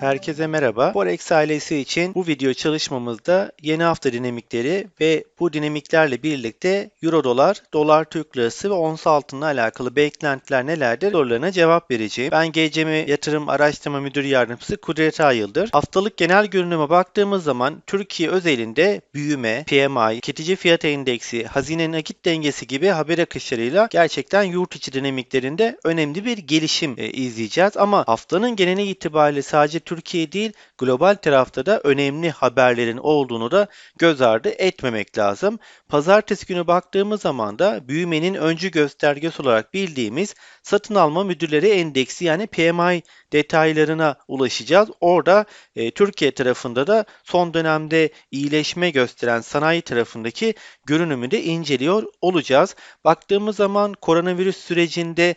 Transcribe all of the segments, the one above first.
Herkese merhaba. Forex ailesi için bu video çalışmamızda yeni hafta dinamikleri ve bu dinamiklerle birlikte Euro dolar, dolar Türk lirası ve ons altınla alakalı beklentiler nelerdir sorularına cevap vereceğim. Ben GCM Yatırım Araştırma Müdür Yardımcısı Kudret Ayıldır. Haftalık genel görünüme baktığımız zaman Türkiye özelinde büyüme, PMI, tüketici fiyat endeksi, hazine nakit dengesi gibi haber akışlarıyla gerçekten yurt içi dinamiklerinde önemli bir gelişim e, izleyeceğiz. Ama haftanın geneli itibariyle sadece Türkiye değil global tarafta da önemli haberlerin olduğunu da göz ardı etmemek lazım. Pazartesi günü baktığımız zaman da büyümenin öncü göstergesi olarak bildiğimiz satın alma müdürleri endeksi yani PMI detaylarına ulaşacağız. Orada e, Türkiye tarafında da son dönemde iyileşme gösteren sanayi tarafındaki görünümü de inceliyor olacağız. Baktığımız zaman koronavirüs sürecinde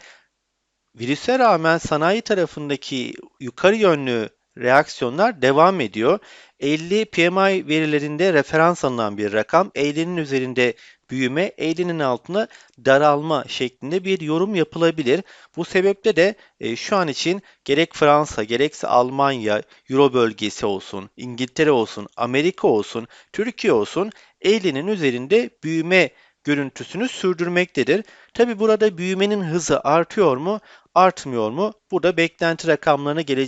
virüse rağmen sanayi tarafındaki yukarı yönlü reaksiyonlar devam ediyor. 50 PMI verilerinde referans alınan bir rakam. 50'nin üzerinde büyüme, 50'nin altında daralma şeklinde bir yorum yapılabilir. Bu sebeple de e, şu an için gerek Fransa, gerekse Almanya, Euro bölgesi olsun, İngiltere olsun, Amerika olsun, Türkiye olsun 50'nin üzerinde büyüme görüntüsünü sürdürmektedir. Tabi burada büyümenin hızı artıyor mu, artmıyor mu? Burada beklenti rakamlarına gele,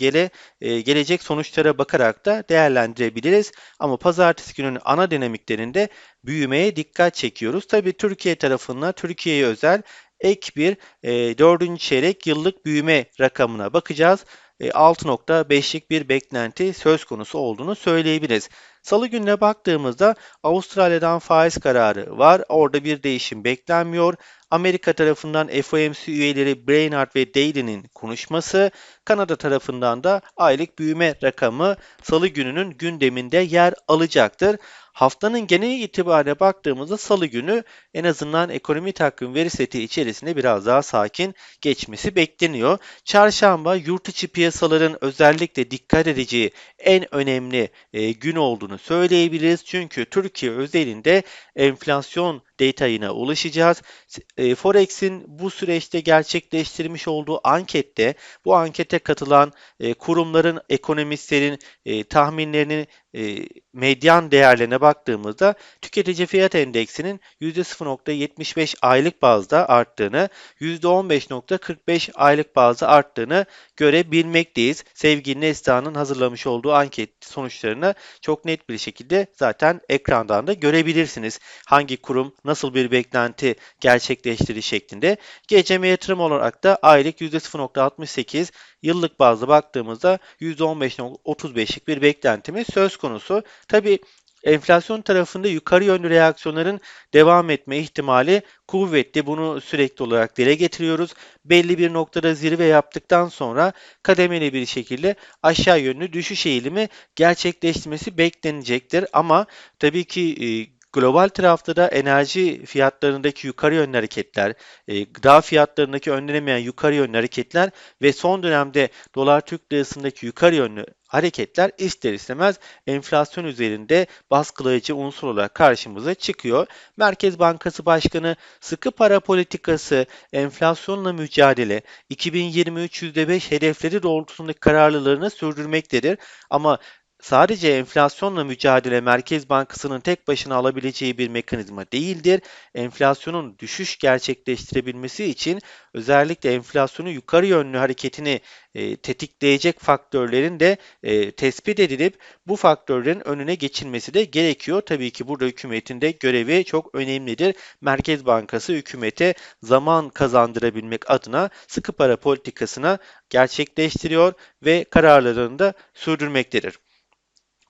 gele, e, gelecek sonuçlara bakarak da değerlendirebiliriz. Ama pazartesi günün ana dinamiklerinde büyümeye dikkat çekiyoruz. Tabii Türkiye tarafında Türkiye'ye özel ek bir e, 4. çeyrek yıllık büyüme rakamına bakacağız. 6.5'lik e, bir beklenti söz konusu olduğunu söyleyebiliriz. Salı gününe baktığımızda Avustralya'dan faiz kararı var. Orada bir değişim beklenmiyor. Amerika tarafından FOMC üyeleri Brainard ve Daly'nin konuşması, Kanada tarafından da aylık büyüme rakamı salı gününün gündeminde yer alacaktır. Haftanın genel itibariyle baktığımızda salı günü en azından ekonomi takvim veri seti içerisinde biraz daha sakin geçmesi bekleniyor. Çarşamba yurt içi piyasaların özellikle dikkat edeceği en önemli e, gün olduğunu söyleyebiliriz. Çünkü Türkiye özelinde enflasyon detayına ulaşacağız. E, Forex'in bu süreçte gerçekleştirmiş olduğu ankette bu ankete katılan e, kurumların, ekonomistlerin e, tahminlerini e, medyan değerlerine baktığımızda tüketici fiyat endeksinin %0.75 aylık bazda arttığını, %15.45 aylık bazda arttığını görebilmekteyiz. Sevgili Nesta'nın hazırlamış olduğu anket sonuçlarını çok net bir şekilde zaten ekrandan da görebilirsiniz. Hangi kurum nasıl bir beklenti gerçekleştirdiği şeklinde. GCM yatırım olarak da aylık %0.68, yıllık bazda baktığımızda %15.35'lik bir beklentimiz söz konusu. Tabi enflasyon tarafında yukarı yönlü reaksiyonların devam etme ihtimali kuvvetli. Bunu sürekli olarak dile getiriyoruz. Belli bir noktada zirve yaptıktan sonra kademeli bir şekilde aşağı yönlü düşüş eğilimi gerçekleştirmesi beklenecektir. Ama tabii ki e, Global tarafta da enerji fiyatlarındaki yukarı yönlü hareketler, e, gıda fiyatlarındaki önlenemeyen yukarı yönlü hareketler ve son dönemde dolar Türk lirasındaki yukarı yönlü hareketler ister istemez enflasyon üzerinde baskılayıcı unsur olarak karşımıza çıkıyor. Merkez Bankası Başkanı sıkı para politikası, enflasyonla mücadele, 2023 %5 hedefleri doğrultusundaki kararlılığını sürdürmektedir. Ama sadece enflasyonla mücadele Merkez Bankası'nın tek başına alabileceği bir mekanizma değildir. Enflasyonun düşüş gerçekleştirebilmesi için özellikle enflasyonu yukarı yönlü hareketini e, tetikleyecek faktörlerin de e, tespit edilip bu faktörlerin önüne geçilmesi de gerekiyor. Tabii ki burada hükümetin de görevi çok önemlidir. Merkez Bankası hükümete zaman kazandırabilmek adına sıkı para politikasına gerçekleştiriyor ve kararlarını da sürdürmektedir.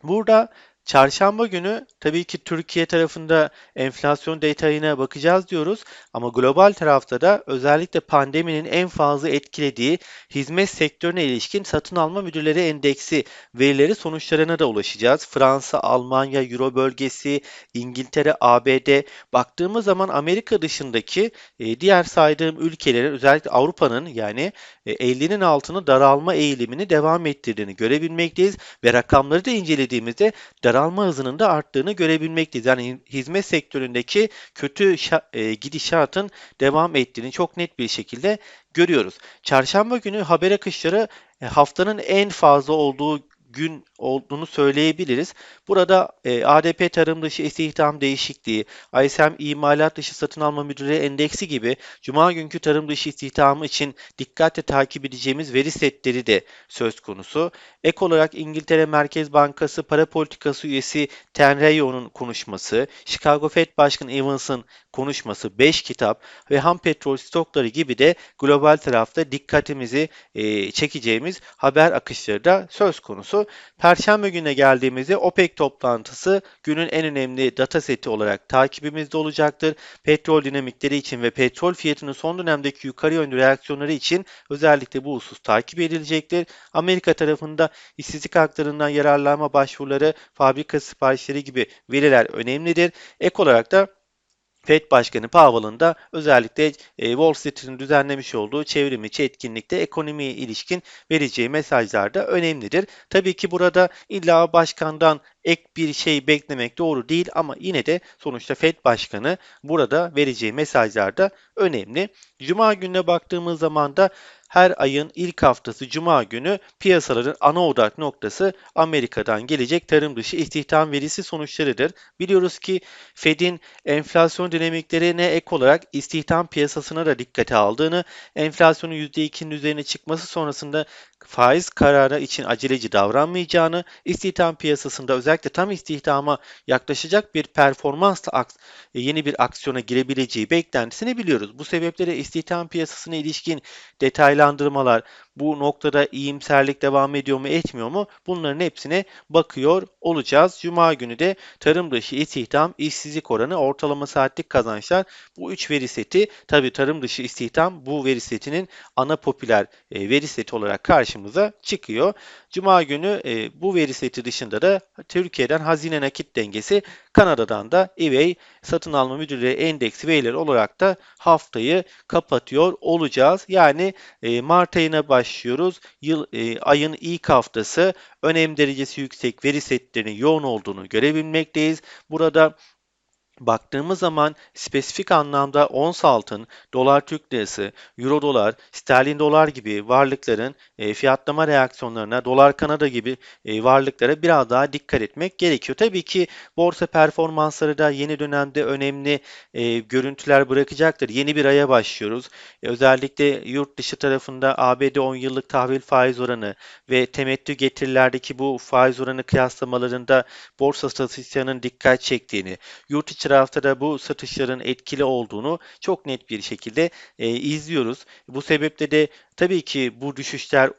Burada Çarşamba günü tabii ki Türkiye tarafında enflasyon detayına bakacağız diyoruz. Ama global tarafta da özellikle pandeminin en fazla etkilediği hizmet sektörüne ilişkin satın alma müdürleri endeksi verileri sonuçlarına da ulaşacağız. Fransa, Almanya, Euro bölgesi, İngiltere, ABD baktığımız zaman Amerika dışındaki e, diğer saydığım ülkelerin özellikle Avrupa'nın yani 50'nin e, altını daralma eğilimini devam ettirdiğini görebilmekteyiz. Ve rakamları da incelediğimizde daralma hızının da arttığını görebilmekteyiz. Yani hizmet sektöründeki kötü e, gidişatın devam ettiğini çok net bir şekilde görüyoruz. Çarşamba günü haber akışları e, haftanın en fazla olduğu gün olduğunu söyleyebiliriz. Burada e, ADP tarım dışı istihdam değişikliği, ISM imalat dışı satın alma müdürü endeksi gibi cuma günkü tarım dışı istihdamı için dikkatle takip edeceğimiz veri setleri de söz konusu. Ek olarak İngiltere Merkez Bankası para politikası üyesi Tenreyo'nun konuşması, Chicago Fed Başkanı Evans'ın konuşması, 5 kitap ve ham petrol stokları gibi de global tarafta dikkatimizi e, çekeceğimiz haber akışları da söz konusu. Perşembe gününe geldiğimizde OPEC toplantısı günün en önemli data seti olarak takibimizde olacaktır. Petrol dinamikleri için ve petrol fiyatının son dönemdeki yukarı yönlü reaksiyonları için özellikle bu husus takip edilecektir. Amerika tarafında işsizlik haklarından yararlanma başvuruları, fabrika siparişleri gibi veriler önemlidir. Ek olarak da FED Başkanı Powell'ın da özellikle e, Wall Street'in düzenlemiş olduğu çevrim içi etkinlikte ekonomiye ilişkin vereceği mesajlar da önemlidir. Tabii ki burada illa başkandan ek bir şey beklemek doğru değil ama yine de sonuçta FED Başkanı burada vereceği mesajlar da önemli. Cuma gününe baktığımız zaman da her ayın ilk haftası Cuma günü piyasaların ana odak noktası Amerika'dan gelecek tarım dışı istihdam verisi sonuçlarıdır. Biliyoruz ki Fed'in enflasyon dinamiklerine ek olarak istihdam piyasasına da dikkate aldığını, enflasyonun %2'nin üzerine çıkması sonrasında faiz kararı için aceleci davranmayacağını, istihdam piyasasında özellikle tam istihdama yaklaşacak bir performansla yeni bir aksiyona girebileceği beklentisini biliyoruz. Bu sebeple istihdam piyasasına ilişkin detaylandırmalar, bu noktada iyimserlik devam ediyor mu etmiyor mu bunların hepsine bakıyor olacağız. Cuma günü de tarım dışı istihdam, işsizlik oranı, ortalama saatlik kazançlar bu üç veri seti tabi tarım dışı istihdam bu veri setinin ana popüler e, veri seti olarak karşımıza çıkıyor. Cuma günü e, bu veri seti dışında da Türkiye'den hazine nakit dengesi, Kanada'dan da eBay satın alma müdürlüğü endeksi verileri olarak da haftayı kapatıyor olacağız. Yani e, Mart ayına başlıyoruz. Yıl e, ayın ilk haftası önem derecesi yüksek veri setlerinin yoğun olduğunu görebilmekteyiz. Burada baktığımız zaman spesifik anlamda ons altın, dolar Türk lirası, euro dolar, sterlin dolar gibi varlıkların e, fiyatlama reaksiyonlarına, dolar Kanada gibi e, varlıklara biraz daha dikkat etmek gerekiyor. Tabii ki borsa performansları da yeni dönemde önemli e, görüntüler bırakacaktır. Yeni bir aya başlıyoruz. E, özellikle yurt dışı tarafında ABD 10 yıllık tahvil faiz oranı ve temettü getirilerdeki bu faiz oranı kıyaslamalarında borsa statistiklerinin dikkat çektiğini, yurt içi tarafta da bu satışların etkili olduğunu çok net bir şekilde e, izliyoruz. Bu sebeple de tabii ki bu düşüşler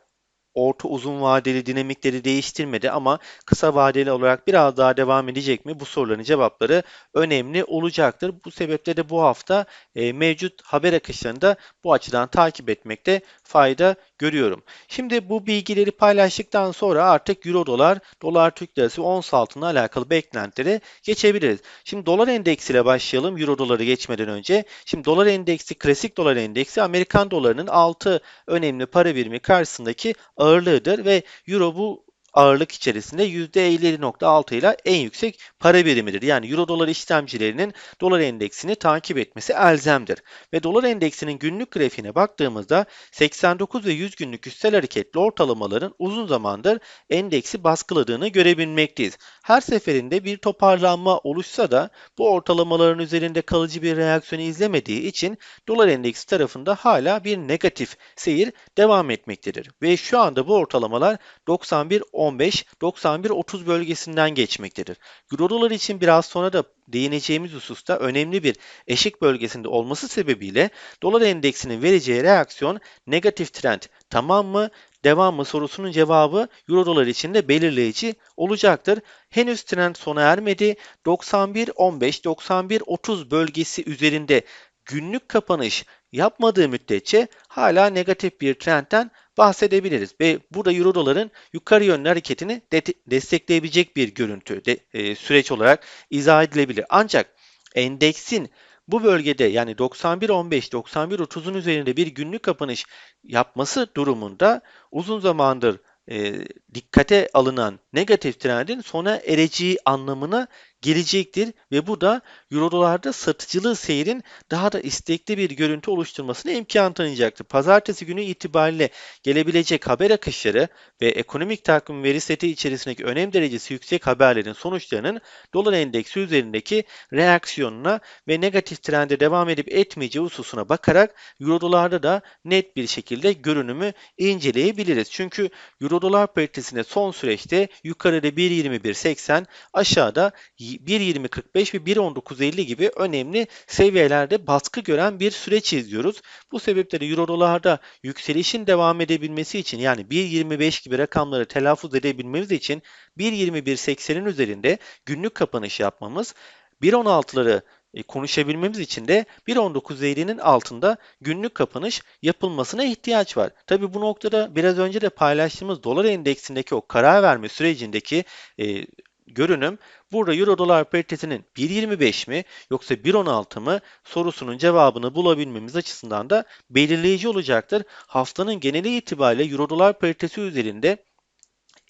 orta uzun vadeli dinamikleri değiştirmedi ama kısa vadeli olarak biraz daha devam edecek mi? Bu soruların cevapları önemli olacaktır. Bu sebeple de bu hafta e, mevcut haber akışlarını da bu açıdan takip etmekte fayda görüyorum. Şimdi bu bilgileri paylaştıktan sonra artık Euro dolar, dolar Türk lirası ons altına alakalı beklentileri geçebiliriz. Şimdi dolar endeksiyle başlayalım Euro doları geçmeden önce. Şimdi dolar endeksi, klasik dolar endeksi Amerikan dolarının 6 önemli para birimi karşısındaki ağırlığıdır ve Euro bu ağırlık içerisinde %50.6 ile en yüksek para birimidir. Yani Euro dolar işlemcilerinin dolar endeksini takip etmesi elzemdir. Ve dolar endeksinin günlük grafiğine baktığımızda 89 ve 100 günlük üstel hareketli ortalamaların uzun zamandır endeksi baskıladığını görebilmekteyiz. Her seferinde bir toparlanma oluşsa da bu ortalamaların üzerinde kalıcı bir reaksiyon izlemediği için dolar endeksi tarafında hala bir negatif seyir devam etmektedir. Ve şu anda bu ortalamalar 91 15-91-30 bölgesinden geçmektedir. Euro dolar için biraz sonra da değineceğimiz hususta önemli bir eşik bölgesinde olması sebebiyle dolar endeksinin vereceği reaksiyon negatif trend tamam mı devam mı sorusunun cevabı Euro dolar için de belirleyici olacaktır. Henüz trend sona ermedi. 91-15-91-30 bölgesi üzerinde günlük kapanış yapmadığı müddetçe hala negatif bir trendten bahsedebiliriz. Ve burada Euro doların yukarı yönlü hareketini de destekleyebilecek bir görüntü de, e, süreç olarak izah edilebilir. Ancak endeksin bu bölgede yani 91.15, 91.30'un üzerinde bir günlük kapanış yapması durumunda uzun zamandır e, dikkate alınan negatif trendin sona ereceği anlamına gelecektir ve bu da Euro dolarda satıcılı seyrin daha da istekli bir görüntü oluşturmasına imkan tanıyacaktır. Pazartesi günü itibariyle gelebilecek haber akışları ve ekonomik takvim veri seti içerisindeki önem derecesi yüksek haberlerin sonuçlarının dolar endeksi üzerindeki reaksiyonuna ve negatif trende devam edip etmeyeceği hususuna bakarak Euro dolarda da net bir şekilde görünümü inceleyebiliriz. Çünkü Euro dolar paritesinde son süreçte yukarıda 1.21.80 aşağıda 1.20.45 ve 1.19.50 gibi önemli seviyelerde baskı gören bir süreç izliyoruz. Bu sebeple de Euro dolarda yükselişin devam edebilmesi için yani 1.25 gibi rakamları telaffuz edebilmemiz için 1.21.80'in üzerinde günlük kapanış yapmamız 1.16'ları e, konuşabilmemiz için de 1.19.50'nin altında günlük kapanış yapılmasına ihtiyaç var. Tabi bu noktada biraz önce de paylaştığımız dolar endeksindeki o karar verme sürecindeki e, görünüm burada euro dolar paritesinin 1.25 mi yoksa 1.16 mı sorusunun cevabını bulabilmemiz açısından da belirleyici olacaktır. Haftanın geneli itibariyle euro dolar paritesi üzerinde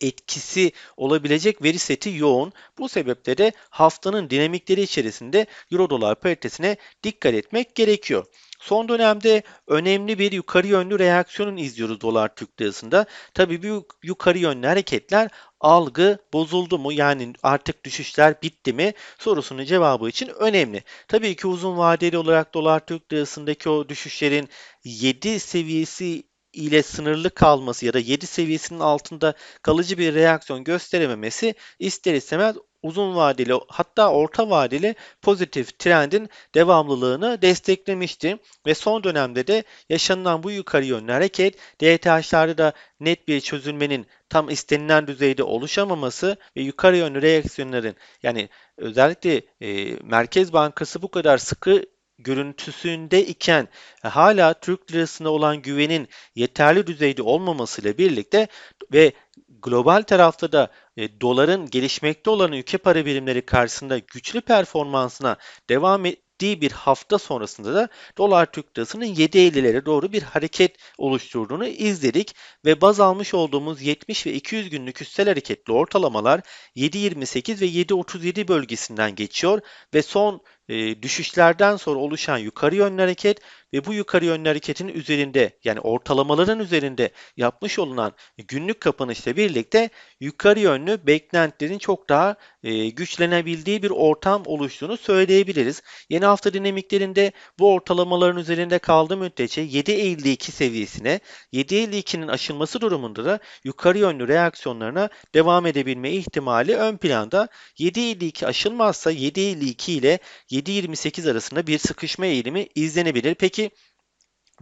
etkisi olabilecek veri seti yoğun. Bu sebeple de haftanın dinamikleri içerisinde euro dolar paritesine dikkat etmek gerekiyor. Son dönemde önemli bir yukarı yönlü reaksiyonun izliyoruz dolar Türk lirasında. Tabii bu yukarı yönlü hareketler algı bozuldu mu? Yani artık düşüşler bitti mi? Sorusunun cevabı için önemli. Tabii ki uzun vadeli olarak dolar Türk lirasındaki o düşüşlerin 7 seviyesi ile sınırlı kalması ya da 7 seviyesinin altında kalıcı bir reaksiyon gösterememesi ister istemez uzun vadeli hatta orta vadeli pozitif trendin devamlılığını desteklemişti. Ve son dönemde de yaşanılan bu yukarı yönlü hareket DTH'larda da net bir çözülmenin tam istenilen düzeyde oluşamaması ve yukarı yönlü reaksiyonların yani özellikle e, Merkez Bankası bu kadar sıkı görüntüsünde iken e, hala Türk lirasına olan güvenin yeterli düzeyde olmamasıyla birlikte ve global tarafta da e, doların gelişmekte olan ülke para birimleri karşısında güçlü performansına devam ettiği bir hafta sonrasında da dolar Türk lirasının 7.50'lere doğru bir hareket oluşturduğunu izledik ve baz almış olduğumuz 70 ve 200 günlük üstel hareketli ortalamalar 7.28 ve 7.37 bölgesinden geçiyor ve son e, düşüşlerden sonra oluşan yukarı yönlü hareket ve bu yukarı yönlü hareketin üzerinde yani ortalamaların üzerinde yapmış olunan günlük kapanışla birlikte yukarı yönlü beklentilerin çok daha e, güçlenebildiği bir ortam oluştuğunu söyleyebiliriz. Yeni hafta dinamiklerinde bu ortalamaların üzerinde kaldığı müddetçe 7.52 seviyesine 7.52'nin aşılması durumunda da yukarı yönlü reaksiyonlarına devam edebilme ihtimali ön planda. 7.52 aşılmazsa 7.52 ile 7.28 arasında bir sıkışma eğilimi izlenebilir. Peki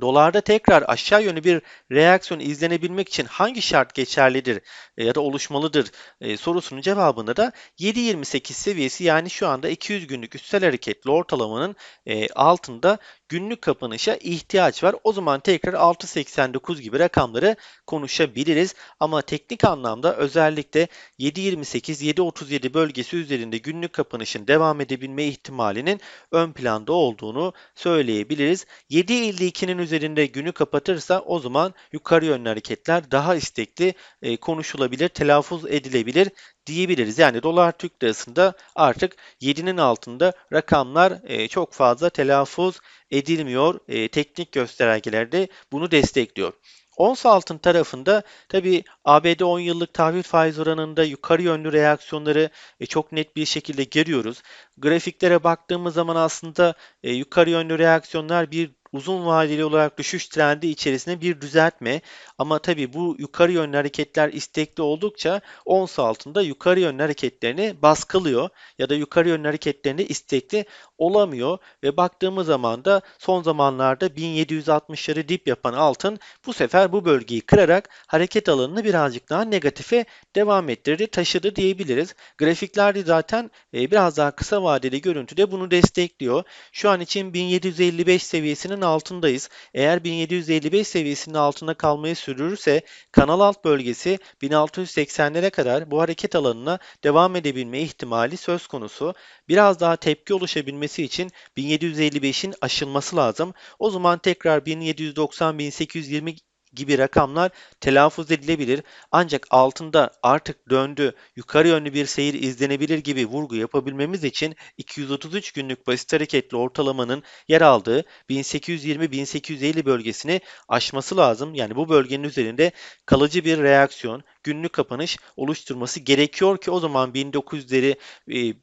Dolarda tekrar aşağı yönlü bir reaksiyon izlenebilmek için hangi şart geçerlidir e, ya da oluşmalıdır e, sorusunun cevabında da 7.28 seviyesi yani şu anda 200 günlük üstel hareketli ortalamanın e, altında günlük kapanışa ihtiyaç var. O zaman tekrar 6.89 gibi rakamları konuşabiliriz. Ama teknik anlamda özellikle 7.28-7.37 bölgesi üzerinde günlük kapanışın devam edebilme ihtimalinin ön planda olduğunu söyleyebiliriz. 7.52'nin üzerinde günü kapatırsa o zaman yukarı yönlü hareketler daha istekli e, konuşulabilir, telaffuz edilebilir diyebiliriz. Yani dolar Türk lirasında artık 7'nin altında rakamlar e, çok fazla telaffuz edilmiyor. E, teknik göstergelerde bunu destekliyor. Ons altın tarafında tabi ABD 10 yıllık tahvil faiz oranında yukarı yönlü reaksiyonları e, çok net bir şekilde görüyoruz. Grafiklere baktığımız zaman aslında yukarı yönlü reaksiyonlar bir uzun vadeli olarak düşüş trendi içerisinde bir düzeltme. Ama tabi bu yukarı yönlü hareketler istekli oldukça ons altında yukarı yönlü hareketlerini baskılıyor ya da yukarı yönlü hareketlerini istekli olamıyor ve baktığımız zaman da son zamanlarda 1760'ları dip yapan altın bu sefer bu bölgeyi kırarak hareket alanını birazcık daha negatife devam ettirdi, taşıdı diyebiliriz. Grafiklerde zaten e, biraz daha kısa vadeli görüntüde bunu destekliyor. Şu an için 1755 seviyesinin altındayız. Eğer 1755 seviyesinin altında kalmayı sürdürürse kanal alt bölgesi 1680'lere kadar bu hareket alanına devam edebilme ihtimali söz konusu. Biraz daha tepki oluşabilmesi için 1755'in aşılması lazım. O zaman tekrar 1790-1820 gibi rakamlar telaffuz edilebilir. Ancak altında artık döndü, yukarı yönlü bir seyir izlenebilir gibi vurgu yapabilmemiz için 233 günlük basit hareketli ortalamanın yer aldığı 1820-1850 bölgesini aşması lazım. Yani bu bölgenin üzerinde kalıcı bir reaksiyon, günlük kapanış oluşturması gerekiyor ki o zaman 1900'leri e,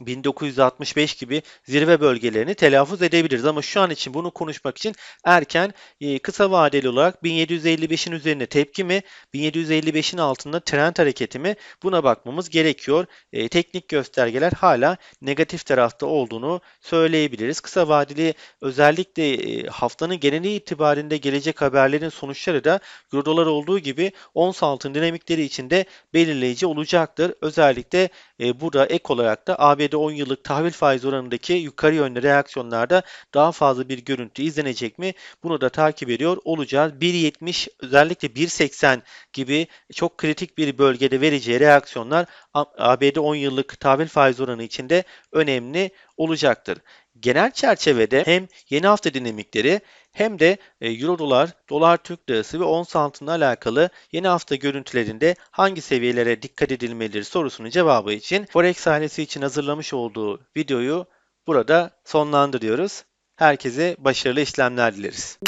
1965 gibi zirve bölgelerini telaffuz edebiliriz. Ama şu an için bunu konuşmak için erken e, kısa vadeli olarak 1755'in üzerine tepki mi, 1755'in altında trend hareketi mi buna bakmamız gerekiyor. E, teknik göstergeler hala negatif tarafta olduğunu söyleyebiliriz. Kısa vadeli özellikle e, haftanın geneli itibarinde gelecek haberlerin sonuçları da Eurodolar olduğu gibi ons altın dinamikleri içinde belirleyici olacaktır. Özellikle e, burada ek olarak da ABD 10 yıllık tahvil faiz oranındaki yukarı yönlü reaksiyonlarda daha fazla bir görüntü izlenecek mi? Bunu da takip ediyor olacağız. 1.70 özellikle 1.80 gibi çok kritik bir bölgede vereceği reaksiyonlar ABD 10 yıllık tahvil faiz oranı içinde önemli olacaktır. Genel çerçevede hem yeni hafta dinamikleri hem de e, Euro dolar, dolar Türk lirası ve ons altınla alakalı yeni hafta görüntülerinde hangi seviyelere dikkat edilmelidir sorusunun cevabı için Forex ailesi için hazırlamış olduğu videoyu burada sonlandırıyoruz. Herkese başarılı işlemler dileriz.